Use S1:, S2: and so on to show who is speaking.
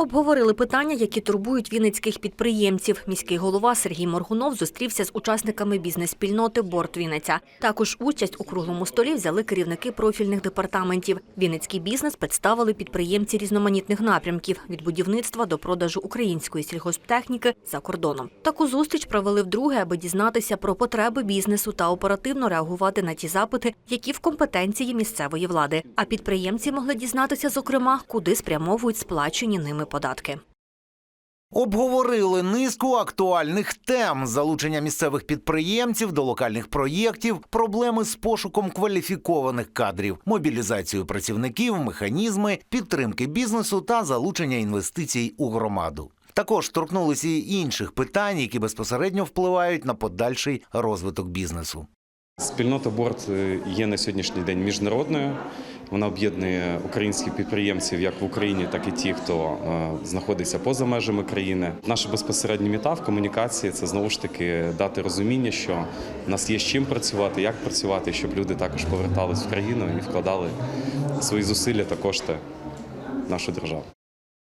S1: Обговорили питання, які турбують вінницьких підприємців. Міський голова Сергій Моргунов зустрівся з учасниками бізнес-спільноти Борт Вінниця. Також участь у круглому столі взяли керівники профільних департаментів. Вінницький бізнес представили підприємці різноманітних напрямків від будівництва до продажу української сільгосптехніки за кордоном. Таку зустріч провели вдруге, аби дізнатися про потреби бізнесу та оперативно реагувати на ті запити, які в компетенції місцевої влади. А підприємці могли дізнатися, зокрема, куди спрямовують сплачені ними податки.
S2: Обговорили низку актуальних тем: залучення місцевих підприємців до локальних проєктів, проблеми з пошуком кваліфікованих кадрів, мобілізацію працівників, механізми, підтримки бізнесу та залучення інвестицій у громаду. Також торкнулися і інших питань, які безпосередньо впливають на подальший розвиток бізнесу.
S3: Спільнота борт є на сьогоднішній день міжнародною. Вона об'єднує українських підприємців як в Україні, так і ті, хто е, знаходиться поза межами країни. Наша безпосередня мета в комунікації це знову ж таки дати розуміння, що в нас є з чим працювати, як працювати, щоб люди також повертались в країну і вкладали свої зусилля та кошти в нашу державу.